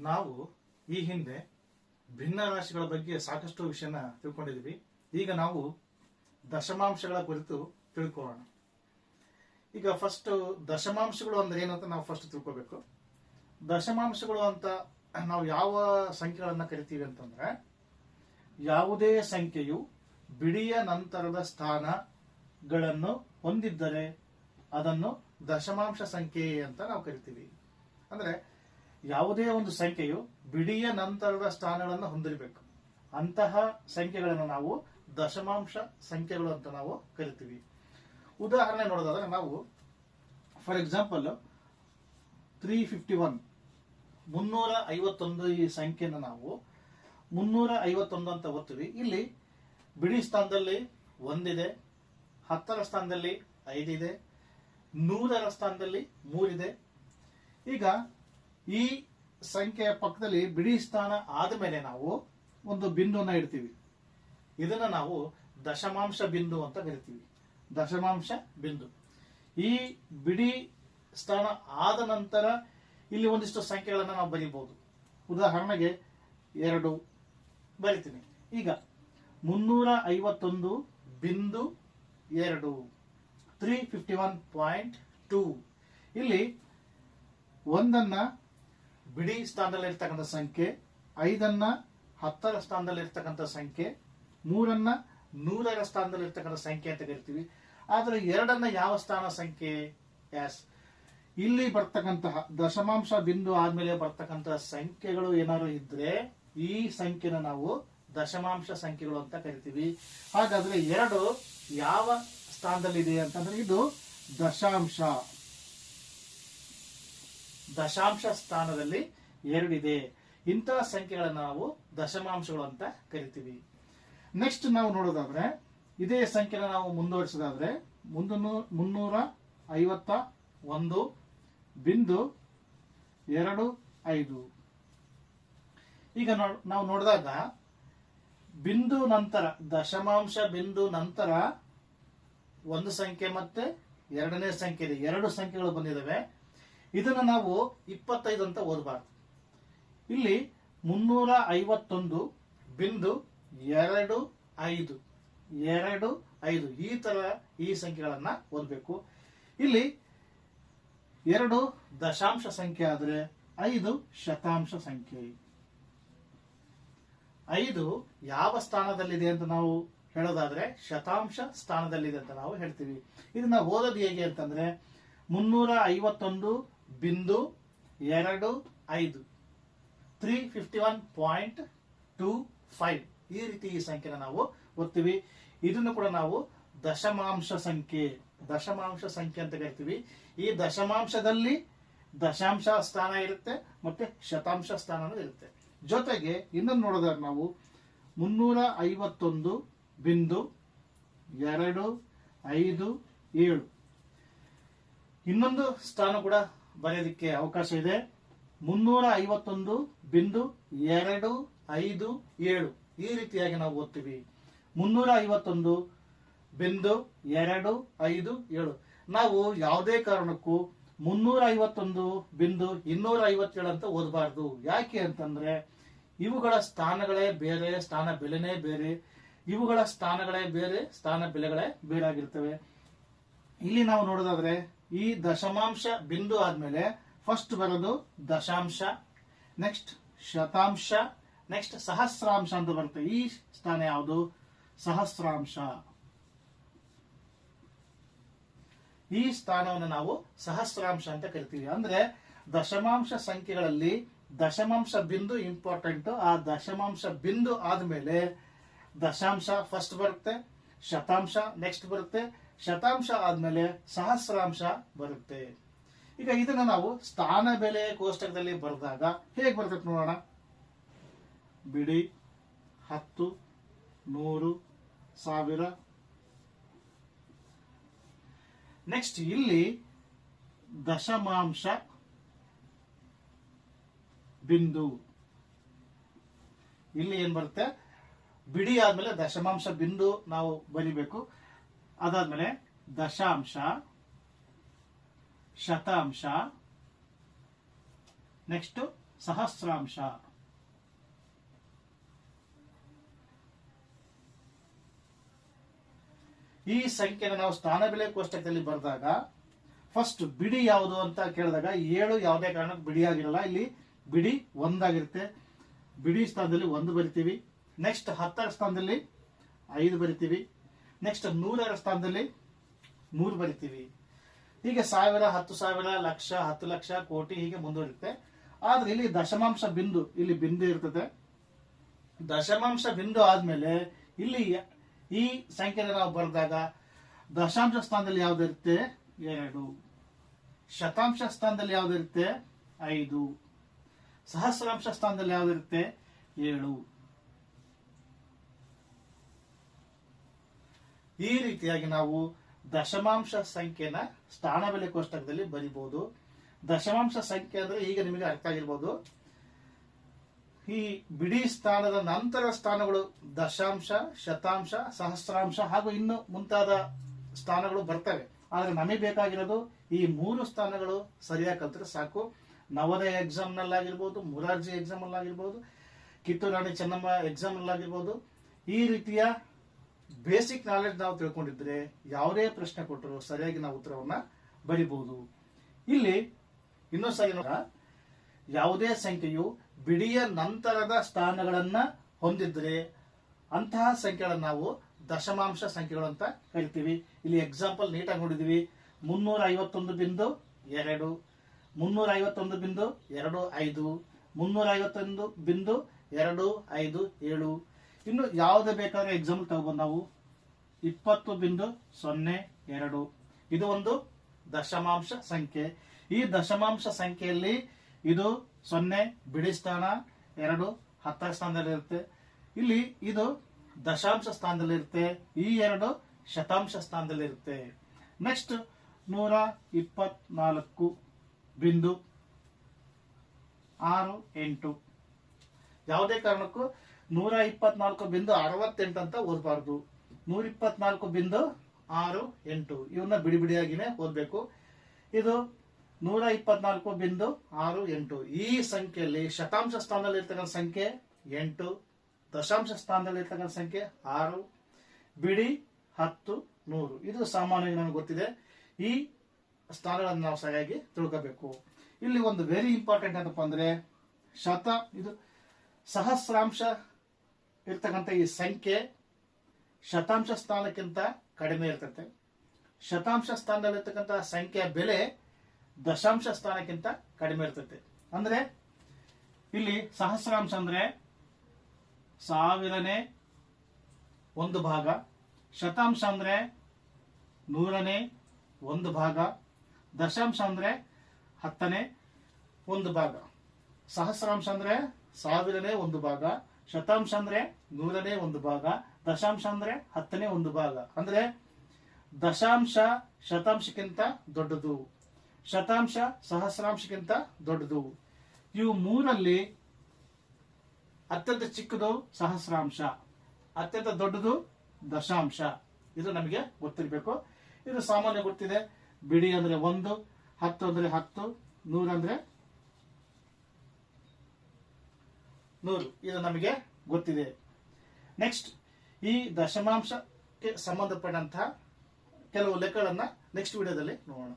ನಾವು ಈ ಹಿಂದೆ ಭಿನ್ನ ರಾಶಿಗಳ ಬಗ್ಗೆ ಸಾಕಷ್ಟು ವಿಷಯನ ತಿಳ್ಕೊಂಡಿದ್ವಿ ಈಗ ನಾವು ದಶಮಾಂಶಗಳ ಕುರಿತು ತಿಳ್ಕೊಳ್ಳೋಣ. ಈಗ ಫಸ್ಟ್ ದಶಮಾಂಶಗಳು ಅಂದ್ರೆ ಏನಂತ ನಾವು ಫಸ್ಟ್ ತಿಳ್ಕೊಬೇಕು. ದಶಮಾಂಶಗಳು ಅಂತ ನಾವು ಯಾವ ಸಂಖ್ಯೆಗಳನ್ನ ಕರಿತೀವಿ ಅಂತಂದ್ರೆ, ಯಾವುದೇ ಸಂಖ್ಯೆಯು ಬಿಡಿಯ ನಂತರದ ಸ್ಥಾನಗಳನ್ನು ಹೊಂದಿದ್ದರೆ ಅದನ್ನು ದಶಮಾಂಶ ಸಂಖ್ಯೆ ಅಂತ ನಾವು ಕರಿತೀವಿ. ಅಂದ್ರೆ ಯಾವುದೇ ಒಂದು ಸಂಖ್ಯೆಯು ಬಿಡಿಯ ನಂತರದ ಸ್ಥಾನಗಳನ್ನು ಹೊಂದಿರಬೇಕು. ಅಂತಹ ಸಂಖ್ಯೆಗಳನ್ನು ನಾವು ದಶಮಾಂಶ ಸಂಖ್ಯೆಗಳು ಅಂತ ನಾವು ಕರಿತೀವಿ. ಉದಾಹರಣೆ ನೋಡೋದಾದ್ರೆ ನಾವು for example three fifty one ಮುನ್ನೂರ ಐವತ್ತೊಂದು ಈ ಸಂಖ್ಯೆನ ನಾವು ಮುನ್ನೂರ ಐವತ್ತೊಂದು ಅಂತ ಓದ್ತೀವಿ. ಇಲ್ಲಿ ಬಿಡಿ ಸ್ಥಾನದಲ್ಲಿ ಒಂದಿದೆ, ಹತ್ತರ ಸ್ಥಾನದಲ್ಲಿ ಐದಿದೆ, ನೂರರ ಸ್ಥಾನದಲ್ಲಿ ಮೂರಿದೆ. ಈಗ ಈ ಸಂಖ್ಯೆಯ ಪಕ್ಕದಲ್ಲಿ ಬಿಡಿ ಸ್ಥಾನ ಆದಮೇಲೆ ನಾವು ಒಂದು ಬಿಂದುವನ್ನ ಇಡ್ತೀವಿ. ಇದನ್ನ ನಾವು ದಶಮಾಂಶ ಬಿಂದು ಅಂತ ಕರಿತೀವಿ. ದಶಮಾಂಶ ಬಿಂದು. ಈ ಬಿಡಿ ಸ್ಥಾನ ಆದ ನಂತರ ಇಲ್ಲಿ ಒಂದಿಷ್ಟು ಸಂಖ್ಯೆಗಳನ್ನು ನಾವು ಬರೀಬಹುದು. ಉದಾಹರಣೆಗೆ ಎರಡು ಬರಿತೀನಿ. ಈಗ ಮುನ್ನೂರ ಐವತ್ತೊಂದು ಬಿಂದು ಎರಡು. Three fifty one point two ಇಲ್ಲಿ ಒಂದನ್ನ ಬಿಡಿ ಸ್ಥಾನದಲ್ಲಿ ಇರ್ತಕ್ಕಂಥ ಸಂಖ್ಯೆ, ಐದನ್ನ ಹತ್ತರ ಸ್ಥಾನದಲ್ಲಿ ಇರ್ತಕ್ಕಂಥ ಸಂಖ್ಯೆ, ಮೂರನ್ನ ನೂರರ ಸ್ಥಾನದಲ್ಲಿ ಇರ್ತಕ್ಕಂಥ ಸಂಖ್ಯೆ ಅಂತ ಕರಿತೀವಿ. ಆದ್ರೆ ಎರಡನ್ನ ಯಾವ ಸ್ಥಾನ ಸಂಖ್ಯೆ? ಎಸ್ ಇಲ್ಲಿ ಬರ್ತಕ್ಕಂತಹ ದಶಮಾಂಶ ಬಿಂದು ಆದ್ಮೇಲೆ ಬರ್ತಕ್ಕಂತಹ ಸಂಖ್ಯೆಗಳು ಏನಾದ್ರು ಇದ್ರೆ ಈ ಸಂಖ್ಯೆನ ನಾವು ದಶಮಾಂಶ ಸಂಖ್ಯೆಗಳು ಅಂತ ಕರಿತೀವಿ. ಹಾಗಾದ್ರೆ ಎರಡು ಯಾವ ಸ್ಥಾನದಲ್ಲಿ ಇದೆ ಅಂತಂದ್ರೆ ಇದು ದಶಾಂಶ. ದಶಾಂಶ ಸ್ಥಾನದಲ್ಲಿ ಎರಡಿದೆ. ಇಂತಹ ಸಂಖ್ಯೆಗಳನ್ನು ನಾವು ದಶಮಾಂಶಗಳು ಅಂತ ಕರಿತೀವಿ. ನೆಕ್ಸ್ಟ್ ನಾವು ನೋಡೋದಾದ್ರೆ, ಇದೇ ಸಂಖ್ಯೆನ ನಾವು ಮುಂದುವರಿಸೋದಾದ್ರೆ ಮುನ್ನೂರ ಐವತ್ತ ಒಂದು, ಬಿಂದು ಎರಡು, ಐದು. ಈಗ ನಾವು ನೋಡಿದಾಗ, ಬಿಂದು ನಂತರ, ದಶಮಾಂಶ ಬಿಂದು ನಂತರ ಒಂದು ಸಂಖ್ಯೆ ಮತ್ತೆ ಎರಡನೇ ಸಂಖ್ಯೆ ಇದೆ ಎರಡು ಸಂಖ್ಯೆಗಳು ಬಂದಿದ್ದಾವೆ ಇದನ್ನ ನಾವು ಇಪ್ಪತ್ತೈದು ಅಂತ ಓದಬಾರ್ದು. ಇಲ್ಲಿ ಮುನ್ನೂರ ಐವತ್ತೊಂದು ಬಿಂದು ಎರಡು ಐದು ಎರಡು ಐದು, ಈ ತರ ಈ ಸಂಖ್ಯೆಗಳನ್ನ ಓದಬೇಕು. ಇಲ್ಲಿ ಎರಡು ದಶಾಂಶ ಸಂಖ್ಯೆ ಆದರೆ ಐದು ಶತಾಂಶ ಸಂಖ್ಯೆ. ಐದು ಯಾವ ಸ್ಥಾನದಲ್ಲಿದೆ ಅಂತ ನಾವು ಹೇಳೋದಾದ್ರೆ ಶತಾಂಶ ಸ್ಥಾನದಲ್ಲಿದೆ ಅಂತ ನಾವು ಹೇಳ್ತೀವಿ. ಇದನ್ನ ಓದೋದು ಹೇಗೆ ಅಂತಂದ್ರೆ ಮುನ್ನೂರ ಐವತ್ತೊಂದು ಬಿಂದು ಎರಡು ಐದು. Three fifty one point two five ಈ ರೀತಿ ಈ ಸಂಖ್ಯೆನ ನಾವು ಓದ್ತೀವಿ. ಇದನ್ನು ಕೂಡ ನಾವು ದಶಮಾಂಶ ಸಂಖ್ಯೆ ದಶಮಾಂಶ ಸಂಖ್ಯೆ ಅಂತ ಕರಿತೀವಿ. ಈ ದಶಮಾಂಶದಲ್ಲಿ ದಶಾಂಶ ಸ್ಥಾನ ಇರುತ್ತೆ ಮತ್ತೆ ಶತಾಂಶ ಸ್ಥಾನನೂ ಇರುತ್ತೆ. ಜೊತೆಗೆ ಇನ್ನೊಂದು ನೋಡಿದ್ರೆ ನಾವು ಮುನ್ನೂರ ಐವತ್ತೊಂದು ಬಿಂದು ಎರಡು ಐದು ಏಳು. ಇನ್ನೊಂದು ಸ್ಥಾನ ಕೂಡ ಬರೆಯೋದಕ್ಕೆ ಅವಕಾಶ ಇದೆ. ಮುನ್ನೂರ ಐವತ್ತೊಂದು ಬಿಂದು ಎರಡು ಐದು ಏಳು. ಈ ರೀತಿಯಾಗಿ ನಾವು ಓದ್ತೀವಿ. ಮುನ್ನೂರ ಐವತ್ತೊಂದು ಬಿಂದು ಎರಡು ಐದು ಏಳು. ನಾವು ಯಾವುದೇ ಕಾರಣಕ್ಕೂ ಮುನ್ನೂರ ಐವತ್ತೊಂದು ಬಿಂದು ಇನ್ನೂರ ಐವತ್ತೇಳು ಅಂತ ಓದಬಾರ್ದು. ಯಾಕೆ ಅಂತಂದ್ರೆ, ಇವುಗಳ ಸ್ಥಾನಗಳೇ ಬೇರೆ, ಸ್ಥಾನ ಬೆಲೆನೇ ಬೇರೆ. ಇವುಗಳ ಸ್ಥಾನಗಳೇ ಬೇರೆ, ಸ್ಥಾನ ಬೆಲೆಗಳೇ ಬೇರೆ ಆಗಿರ್ತವೆ. ಇಲ್ಲಿ ನಾವು ನೋಡೋದಾದ್ರೆ ಈ ದಶಮಾಂಶ ಬಿಂದು ಆದ್ಮೇಲೆ ಫಸ್ಟ್ ಬರೋದು ದಶಾಂಶ ನೆಕ್ಸ್ಟ್ ಶತಾಂಶ ನೆಕ್ಸ್ಟ್ ಸಹಸ್ರಾಂಶ ಅಂತ ಬರುತ್ತೆ. ಈ ಸ್ಥಾನ ಯಾವುದು? ಸಹಸ್ರಾಂಶ. ಈ ಸ್ಥಾನವನ್ನು ನಾವು ಸಹಸ್ರಾಂಶ ಅಂತ ಕರಿತೀವಿ. ಅಂದ್ರೆ ದಶಮಾಂಶ ಸಂಖ್ಯೆಗಳಲ್ಲಿ ದಶಮಾಂಶ ಬಿಂದು ಇಂಪಾರ್ಟೆಂಟ್ ಆ ದಶಮಾಂಶ ಬಿಂದು ಆದ್ಮೇಲೆ ದಶಾಂಶ ಫಸ್ಟ್ ಬರುತ್ತೆ, ಶತಾಂಶ ನೆಕ್ಸ್ಟ್ ಬರುತ್ತೆ ಶತಾಂಶ ಆದ್ಮೇಲೆ ಸಹಸ್ರಾಂಶ ಬರುತ್ತೆ. ಈಗ ಇದನ್ನ ನಾವು ಸ್ಥಾನ ಬೆಲೆ ಕೋಷ್ಟಕದಲ್ಲಿ ಬರೆದಾಗ ಹೇಗೆ ಬರ್ತದೆ ನೋಡೋಣ. ಬಿಡಿ, ಹತ್ತು, ನೂರು, ಸಾವಿರ. ನೆಕ್ಸ್ಟ್ ಇಲ್ಲಿ ದಶಮಾಂಶ ಬಿಂದು. ಇಲ್ಲಿ ಏನ್ ಬರುತ್ತೆ? ಬಿಡಿ ಆದ್ಮೇಲೆ ದಶಮಾಂಶ ಬಿಂದು ನಾವು ಬರಿಬೇಕು. ಅದಾದ್ಮೇಲೆ ದಶಾಂಶ, ಶತಾಂಶ ನೆಕ್ಸ್ಟ್ ಸಹಸ್ರಾಂಶ. ಈ ಸಂಖ್ಯೆನ ನಾವು ಸ್ಥಾನ ಬೆಲೆ ಕೋಷ್ಟಕದಲ್ಲಿ ಬರೆದಾಗ ಫಸ್ಟ್ ಬಿಡಿ ಯಾವುದು ಅಂತ ಕೇಳಿದಾಗ ಏಳು ಯಾವುದೇ ಕಾರಣಕ್ಕೆ ಬಿಡಿಯಾಗಿರಲ್ಲ ಇಲ್ಲಿ ಬಿಡಿ ಒಂದಾಗಿರುತ್ತೆ. ಬಿಡಿ ಸ್ಥಾನದಲ್ಲಿ ಒಂದು ಬರಿತೀವಿ. ನೆಕ್ಸ್ಟ್ ಹತ್ತರ ಸ್ಥಾನದಲ್ಲಿ ಐದು ಬರಿತೀವಿ. ನೆಕ್ಸ್ಟ್ ನೂರರ ಸ್ಥಾನದಲ್ಲಿ ನೂರು ಬರಿತೀವಿ. ಹೀಗೆ ಸಾವಿರ, ಹತ್ತು ಸಾವಿರ, ಲಕ್ಷ, ಹತ್ತು ಲಕ್ಷ, ಕೋಟಿ ಹೀಗೆ ಮುಂದುವರಿಯುತ್ತೆ. ಆದ್ರೆ ಇಲ್ಲಿ ದಶಮಾಂಶ ಬಿಂದು, ಇಲ್ಲಿ ಬಿಂದು ಇರ್ತದೆ. ದಶಮಾಂಶ ಬಿಂದು ಆದ್ಮೇಲೆ ಇಲ್ಲಿ ಈ ಸಂಖ್ಯೆನ ನಾವು ಬರೆದಾಗ ದಶಾಂಶ ಸ್ಥಾನದಲ್ಲಿ ಯಾವ್ದಿರುತ್ತೆ ಎರಡು. ಶತಾಂಶ ಸ್ಥಾನದಲ್ಲಿ ಯಾವ್ದಿರುತ್ತೆ ಐದು. ಸಹಸ್ರಾಂಶ ಸ್ಥಾನದಲ್ಲಿ ಯಾವ್ದಿರುತ್ತೆ ಏಳು. ಈ ರೀತಿಯಾಗಿ ನಾವು ದಶಮಾಂಶ ಸಂಖ್ಯೆನ ಸ್ಥಾನ ಬೆಲೆ ಕೋಷ್ಟಕದಲ್ಲಿ ಬರಿಬಹುದು ದಶಮಾಂಶ ಸಂಖ್ಯೆ ಅಂದ್ರೆ ಈಗ ನಿಮಗೆ ಅರ್ಥ ಆಗಿರ್ಬೋದು. ಈ ಬಿಡಿ ಸ್ಥಾನದ ನಂತರ ಸ್ಥಾನಗಳು ದಶಾಂಶ, ಶತಾಂಶ, ಸಹಸ್ರಾಂಶ ಹಾಗೂ ಇನ್ನು ಮುಂತಾದ ಸ್ಥಾನಗಳು ಬರ್ತವೆ. ಆದ್ರೆ ನಮಗೆ ಬೇಕಾಗಿರೋದು ಈ ಮೂರು ಸ್ಥಾನಗಳು ಸರಿಯಾಗಿ ಕಲ್ತ್ರೆ ಸಾಕು. ನವೋದಯ ಎಕ್ಸಾಮ್ ನಲ್ಲಾಗಿರ್ಬೋದು, ಮುರಾರ್ಜಿ ಎಕ್ಸಾಮ್ ಅಲ್ಲಾಗಿರ್ಬೋದು ಕಿತ್ತೂರು ರಾಣಿ ಚೆನ್ನಮ್ಮ ಎಕ್ಸಾಮ್ ಅಲ್ಲಾಗಿರ್ಬೋದು ಈ ರೀತಿಯ ಬೇಸಿಕ್ ನಾಲೆಡ್ಜ್ ನಾವು ತಿಳ್ಕೊಂಡಿದ್ರೆ ಯಾವುದೇ ಪ್ರಶ್ನೆ ಕೊಟ್ಟರು ಸರಿಯಾಗಿ ನಾವು ಉತ್ತರವನ್ನ ಬರಿಬಹುದು ಇಲ್ಲಿ ಇನ್ನೊಂದು ಸರಿ ಯಾವುದೇ ಸಂಖ್ಯೆಯು ಬಿಡಿಯ ನಂತರದ ಸ್ಥಾನಗಳನ್ನ ಹೊಂದಿದ್ರೆ ಅಂತಹ ಸಂಖ್ಯೆಗಳನ್ನು ನಾವು ದಶಮಾಂಶ ಸಂಖ್ಯೆಗಳು ಅಂತ ಕರಿತೀವಿ. ಇಲ್ಲಿ ಎಕ್ಸಾಂಪಲ್ ನೀಟಾಗಿ ನೋಡಿದೀವಿ. ಮುನ್ನೂರ ಐವತ್ತೊಂದು ಬಿಂದು ಎರಡು ಮುನ್ನೂರ ಐವತ್ತೊಂದು ಬಿಂದು ಎರಡು ಐದು ಮುನ್ನೂರ ಐವತ್ತೊಂದು ಬಿಂದು ಎರಡು ಐದು ಏಳು. ಇನ್ನು ಯಾವುದೇ ಬೇಕಾದ್ರೆ ಎಕ್ಸಾಂಪಲ್ ತಗೊಬೋದು. ನಾವು ಇಪ್ಪತ್ತು ಬಿಂದು ಸೊನ್ನೆ ಎರಡು. ಇದು ಒಂದು ದಶಮಾಂಶ ಸಂಖ್ಯೆ. ಈ ದಶಮಾಂಶ ಸಂಖ್ಯೆಯಲ್ಲಿ ಇದು ಸೊನ್ನೆ ಬಿಡಿ ಸ್ಥಾನ, ಎರಡು ಹತ್ತರ ಸ್ಥಾನದಲ್ಲಿರುತ್ತೆ ಇಲ್ಲಿ ಇದು ದಶಾಂಶ ಸ್ಥಾನದಲ್ಲಿರುತ್ತೆ ಈ ಎರಡು ಶತಾಂಶ ಸ್ಥಾನದಲ್ಲಿರುತ್ತೆ ನೆಕ್ಸ್ಟ್ ನೂರ ಇಪ್ಪತ್ನಾಲ್ಕು ಬಿಂದು ಆರು ಎಂಟು. ಯಾವುದೇ ಕಾರಣಕ್ಕೂ ನೂರ ಇಪ್ಪತ್ನಾಲ್ಕು ಬಿಂದು ಅರವತ್ತೆಂಟು ಅಂತ ಓದಬಾರ್ದು. ನೂರ ಇಪ್ಪತ್ನಾಲ್ಕು ಬಿಂದು ಆರು ಎಂಟು. ಇವನ್ನ ಬಿಡಿ ಬಿಡಿಯಾಗಿನೇ ಓದಬೇಕು. ಇದು ನೂರ ಇಪ್ಪತ್ನಾಲ್ಕು ಬಿಂದು ಆರು ಎಂಟು. ಈ ಸಂಖ್ಯೆಯಲ್ಲಿ ಶತಾಂಶ ಸ್ಥಾನದಲ್ಲಿ ಇರ್ತಕ್ಕಂಥ ಸಂಖ್ಯೆ ಎಂಟು, ದಶಾಂಶ ಸ್ಥಾನದಲ್ಲಿ ಇರ್ತಕ್ಕಂಥ ಸಂಖ್ಯೆ ಆರು, ಬಿಡಿ ಹತ್ತು, ನೂರು. ಇದು ಸಾಮಾನ್ಯವಾಗಿ ನನಗೆ ಗೊತ್ತಿದೆ. ಈ ಸ್ಥಾನಗಳನ್ನು ನಾವು ಸರಿಯಾಗಿ ತಿಳ್ಕೋಬೇಕು. ಇಲ್ಲಿ ಒಂದು ವೆರಿ ಇಂಪಾರ್ಟೆಂಟ್ ಏನಪ್ಪ ಅಂದ್ರೆ ಶತ, ಇದು ಸಹಸ್ರಾಂಶ ಇರ್ತಕ್ಕಂಥ ಈ ಸಂಖ್ಯೆ ಶತಾಂಶ ಸ್ಥಾನಕ್ಕಿಂತ ಕಡಿಮೆ ಇರ್ತದೆ ಶತಾಂಶ ಸ್ಥಾನದಲ್ಲಿರ್ತಕ್ಕಂಥ ಸಂಖ್ಯೆಯ ಬೆಲೆ ದಶಾಂಶ ಸ್ಥಾನಕ್ಕಿಂತ ಕಡಿಮೆ ಇರ್ತದೆ ಅಂದ್ರೆ ಇಲ್ಲಿ ಸಹಸ್ರಾಂಶ ಅಂದ್ರೆ ಸಾವಿರನೇ ಒಂದು ಭಾಗ, ಶತಾಂಶ ಅಂದ್ರೆ ನೂರನೇ ಒಂದು ಭಾಗ, ದಶಾಂಶ ಅಂದ್ರೆ ಹತ್ತನೇ ಒಂದು ಭಾಗ. ಸಹಸ್ರಾಂಶ ಅಂದ್ರೆ ಸಾವಿರನೇ ಒಂದು ಭಾಗ ಶತಾಂಶ ಅಂದ್ರೆ ನೂರನೇ ಒಂದು ಭಾಗ, ದಶಾಂಶ ಅಂದ್ರೆ ಹತ್ತನೇ ಒಂದು ಭಾಗ. ಅಂದ್ರೆ ದಶಾಂಶ ಶತಾಂಶಕ್ಕಿಂತ ದೊಡ್ಡದು, ಶತಾಂಶ ಸಹಸ್ರಾಂಶಕ್ಕಿಂತ ದೊಡ್ಡದು. ಇವು ಮೂರಲ್ಲಿ ಅತ್ಯಂತ ಚಿಕ್ಕದು ಸಹಸ್ರಾಂಶ, ಅತ್ಯಂತ ದೊಡ್ಡದು ದಶಾಂಶ. ಇದು ನಮಗೆ ಗೊತ್ತಿರಬೇಕು. ಇದು ಸಾಮಾನ್ಯ ಗೊತ್ತಿದೆ. ಬಿಡಿ ಅಂದ್ರೆ ಒಂದು, ಹತ್ತು ಅಂದ್ರೆ ಹತ್ತು, ನೂರು ಅಂದ್ರೆ ನೂರು. ಇದು ನಮಗೆ ಗೊತ್ತಿದೆ. ನೆಕ್ಸ್ಟ್ ಈ ದಶಮಾಂಶಕ್ಕೆ ಸಂಬಂಧಪಟ್ಟಂತಹ ಕೆಲವು ಲೆಕ್ಕಗಳನ್ನ ನೆಕ್ಸ್ಟ್ ವಿಡಿಯೋದಲ್ಲಿ ನೋಡೋಣ.